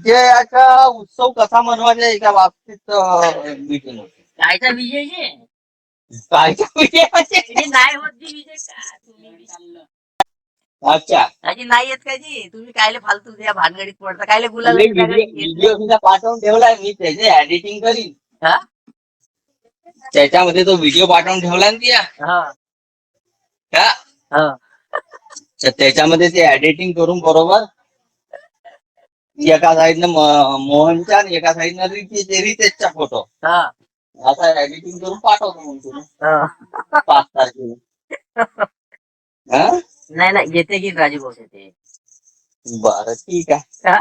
विजयाचा उत्सव कसा मनवायचा याच्या बाबतीत मीटिंग होती. कायचा विजय जे? कायचा विजय म्हणजे? ते नाही होत जी विजय का? तुम्ही. अच्छा. नाही येत का जी? तुम्ही कायले फालतू त्या भानगडीत पडता? कायले गुलाल व्हिडिओ व्हिडिओ पाठवून ठेवलाय मी त्याचे एडिटिंग करीन. हा? त्याच्यामध्ये तो व्हिडिओ पाठवून ठेवला ना तिया हा. का हा. तर त्याच्यामध्ये ते एडिटिंग करून बरोबर एका साईडनं मोहनच्या आणि एका साईडनं रितेश रितेशचा फोटो हा. असा एडिटिंग करून पाठवतो मग तुला. हा. पाच तारखेला. हा? नाही नाही येते की राजू भाऊ येते. बरं ठीक आहे. हा?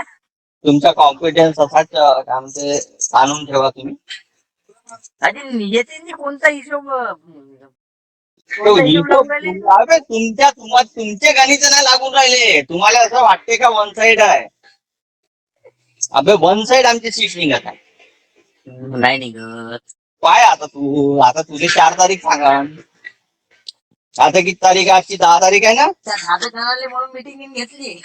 तुमचा कॉन्फिडन्स असाच काय म्हणते आणून ठेवा तुम्ही. येते नी कोणता हिशोब तुमच्या तुम्हा तुमचे गणित नाही लागून राहिले. तुम्हाला असं वाटते का वन साइड आहे? अबे वन साइड आमची सीट निघत आहे. नाही निघत. काय आता तू आता तुझे चार तारीख सांगा. आता किती तारीख आहे? आजची दहा तारीख आहे ना? त्या जणाले म्हणून मिटिंग घेतली.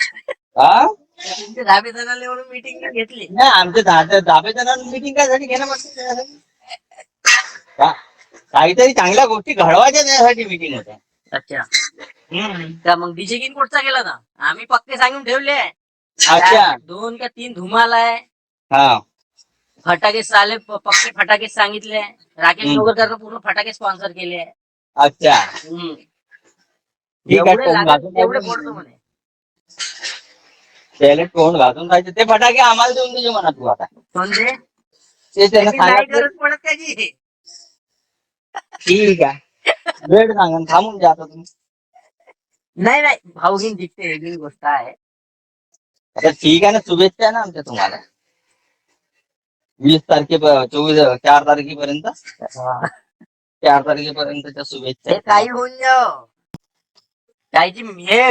हा? तुमच्या धाबे जणाले म्हणून मिटिंग घेतली. नाही आमच्या दहा दहावे जणांना मिटिंग काय साठी घेणं काहीतरी चांगल्या गोष्टी घडवायच्या त्यासाठी मिटिंग होते अच्छा. हम्म. मग डीजे किन कोटचा गेला ना आम्ही पक्के सांगून ठेवले. अच्छा. दोन का तीन धुमाल आहे. हा. फटाके साले पक्के फटाके सांगितले. राकेश हम्म. नोकरकरनं पूर्ण फटाके स्पॉन्सर केले. अच्छा. हम्म. ठीक आहे लागत घासून तेवढे राहायचं. म्हणे. त्याला घासून ते फटाके आम्हाला देऊन तुझे म्हणा तू आता. म्हणजे ते त्यांना त्याची नाही सांगितलं गरज पडत का. जी ठीक आहे. वेळ सांगा. थांबून जा आता तुम्ही. नाही नाही. भाऊगीन जिंकते वेगळी गोष्ट आहे. आता ठीक आहे ना. शुभेच्छा आहे ना आमच्या तुम्हाला. वीस तारखे चोवीस चार तारखेपर्यंत. चार तारखेपर्यंतच्या शुभेच्छा. काही होऊन जाओ. कायची हे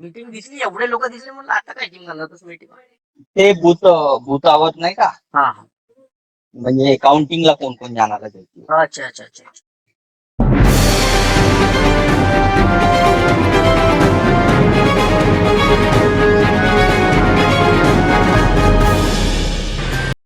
मीटिंग दिसली एवढे लोक दिसले म्हणलं आता काय जिंकणारच मीटिंग ते भूत भूतावत नाही का? हा म्हणजे काउंटिंगला कोण कोण जाणार अच्छा अच्छा अच्छा.